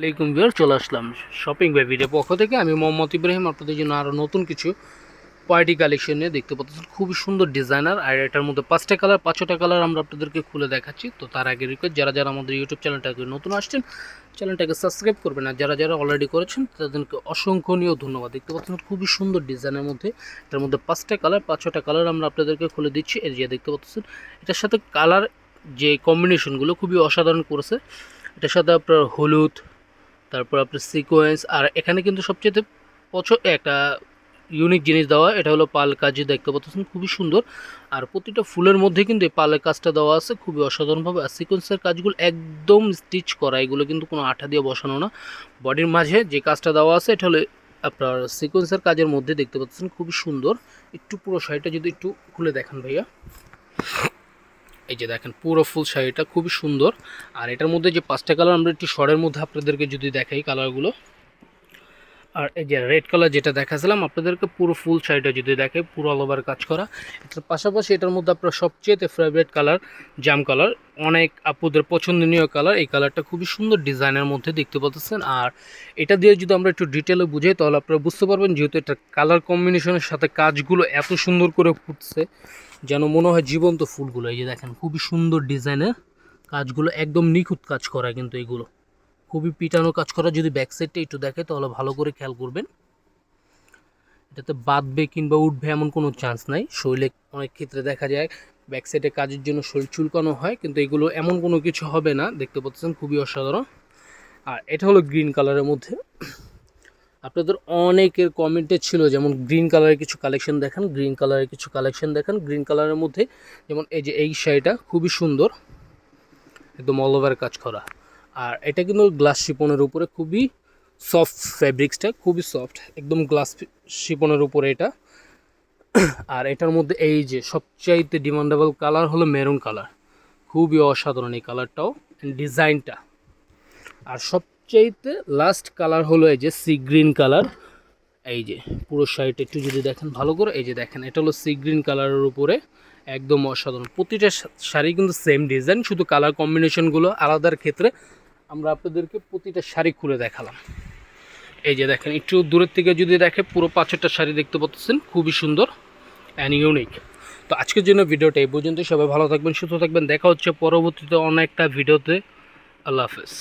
আলাইকুম বিয়ার চলে আসলাম shopping by video পক্ষ থেকে। আমি মোহাম্মদ ইব্রাহিম, আপনাদের জন্য আরও নতুন কিছু পার্টি কালেকশন নিয়ে দেখতে পাচ্ছেন। খুবই সুন্দর ডিজাইনার আর এটার মধ্যে পাঁচটা কালার পাঁচটা কালার আমরা আপনাদেরকে খুলে দেখাচ্ছি। তো তার আগে রিকোয়েস্ট যারা যারা আমাদের ইউটিউব চ্যানেলটাকে নতুন আসছেন চ্যানেলটাকে সাবস্ক্রাইব করবেন। আর যারা যারা অলরেডি করেছেন, তাদেরকে অসংখ্যনীয় ধন্যবাদ। দেখতে পাচ্ছেন, খুবই সুন্দর ডিজাইনের মধ্যে, এটার মধ্যে পাঁচটা কালার পাঁচটা কালার আমরা আপনাদেরকে খুলে দিচ্ছি। এই যে দেখতে পাচ্ছেন, এটার সাথে কালার যে কম্বিনেশনগুলো খুবই অসাধারণ করেছে। এটার সাথে আপনার হলুদ তারপর আপনার সিকোয়েন্স আর এখানে কিন্তু সবচেয়ে পছন্দ, একটা ইউনিক জিনিস দেওয়া, এটা হলো পাল কাজে দেখতে পাচ্ছেন খুবই সুন্দর। আর প্রতিটা ফুলের মধ্যে কিন্তু এই পালের কাজটা দেওয়া আছে, খুবই অসাধারণভাবে। আর সিকোয়েন্সের কাজগুলো একদম স্টিচ করা, এগুলো কিন্তু কোনো আঠা দিয়ে বসানো না। বডির মাঝে যে কাজটা দেওয়া আছে, এটা হলো আপনার সিকোয়েন্সের কাজের মধ্যে দেখতে পাচ্ছেন, খুবই সুন্দর। একটু পুরো শাড়িটা যদি একটু খুলে দেখেন ভাইয়া। এই যে দেখেন, পুরো ফুল শাড়িটা খুবই সুন্দর। আর এটার মধ্যে যে পাঁচটা কালার আমরা একটু শর্টের মধ্যে আপনাদেরকে যদি দেখাই কালারগুলো আর এই যে রেড কালার যেটা দেখাছিলাম, আপনাদেরকে পুরো ফুল শাড়িটা যদি দেখে পুরো অল ওভার কাজ করা। এটার পাশাপাশি এটার মধ্যে আপনার সবচেয়ে ফেভারিট কালার জাম কালার অনেক আপুদের পছন্দনীয় কালার এই কালারটা খুবই সুন্দর ডিজাইনের মধ্যে দেখতে পাচ্ছেন আর এটা দিয়ে যদি আমরা একটু ডিটেলে বুঝাই, তাহলে আপনারা বুঝতে পারবেন যেহেতু এটা কালার কম্বিনেশনের সাথে কাজগুলো এত সুন্দর করে ফুটছে। যেন মনে হয় জীবন্ত ফুলগুলো। এই যে দেখেন, খুবই সুন্দর ডিজাইনের কাজগুলো, একদম নিখুঁত কাজ করা কিন্তু এগুলো। খুবই পিটানো কাজ করা, যদি ব্যাক সাইডটা একটু দেখে, তাহলে ভালো করে খেয়াল করবেন। এটাতে বাঁধবে কিংবা উঠবে এমন কোনো চান্স নাই। শরীরে অনেক ক্ষেত্রে দেখা যায় ব্যাক সাইডে কাজের জন্য শরীর চুলকানো হয়, কিন্তু এগুলো এমন কোনো কিছু হবে না। দেখতে পাচ্ছেন, খুবই অসাধারণ। আর এটা হলো গ্রিন কালারের মধ্যে। আপনাদের অনেকের কমেন্টে ছিল যেমন গ্রিন কালারের কিছু কালেকশন দেখান গ্রিন কালারের কিছু কালেকশন দেখান। গ্রিন কালারের মধ্যে যেমন এই যে এই শাড়িটা খুবই সুন্দর, একদম অল ওভার কাজ করা। আর এটা কিন্তু গ্লাস শিপনের উপরে খুবই সফট ফ্যাব্রিক্সটা খুবই সফট একদম গ্লাস শিপনের উপরে এটা। আর এটার মধ্যে এই যে সবচাইতে ডিমান্ডেবল কালার হলো মেরুন কালার খুবই অসাধারণ এই কালারটাও ডিজাইনটা আর সবচাইতে লাস্ট কালার হলো এই যে সি গ্রিন কালার এই যে পুরো শাড়িটা একটু যদি দেখেন ভালো করে, এই যে দেখেন, এটা হলো সি গ্রিন কালারের উপরে একদম অসাধারণ। প্রতিটা শাড়ি কিন্তু সেম ডিজাইন শুধু কালার কম্বিনেশনগুলো আলাদার ক্ষেত্রে আমরা আপনাদেরকে প্রতিটা শাড়ি খুলে দেখালাম। এই যে দেখেন, একটু দূরের থেকে যদি দেখে, পুরো পাঁচটা শাড়ি দেখতে পাচ্ছেন, খুবই সুন্দর অ্যান্ড ইউনিক তো আজকের জন্য ভিডিওটা এই পর্যন্ত সবাই ভালো থাকবেন, সুস্থ থাকবেন। দেখা হচ্ছে পরবর্তীতে অনেকটা ভিডিওতে। আল্লাহ হাফেজ।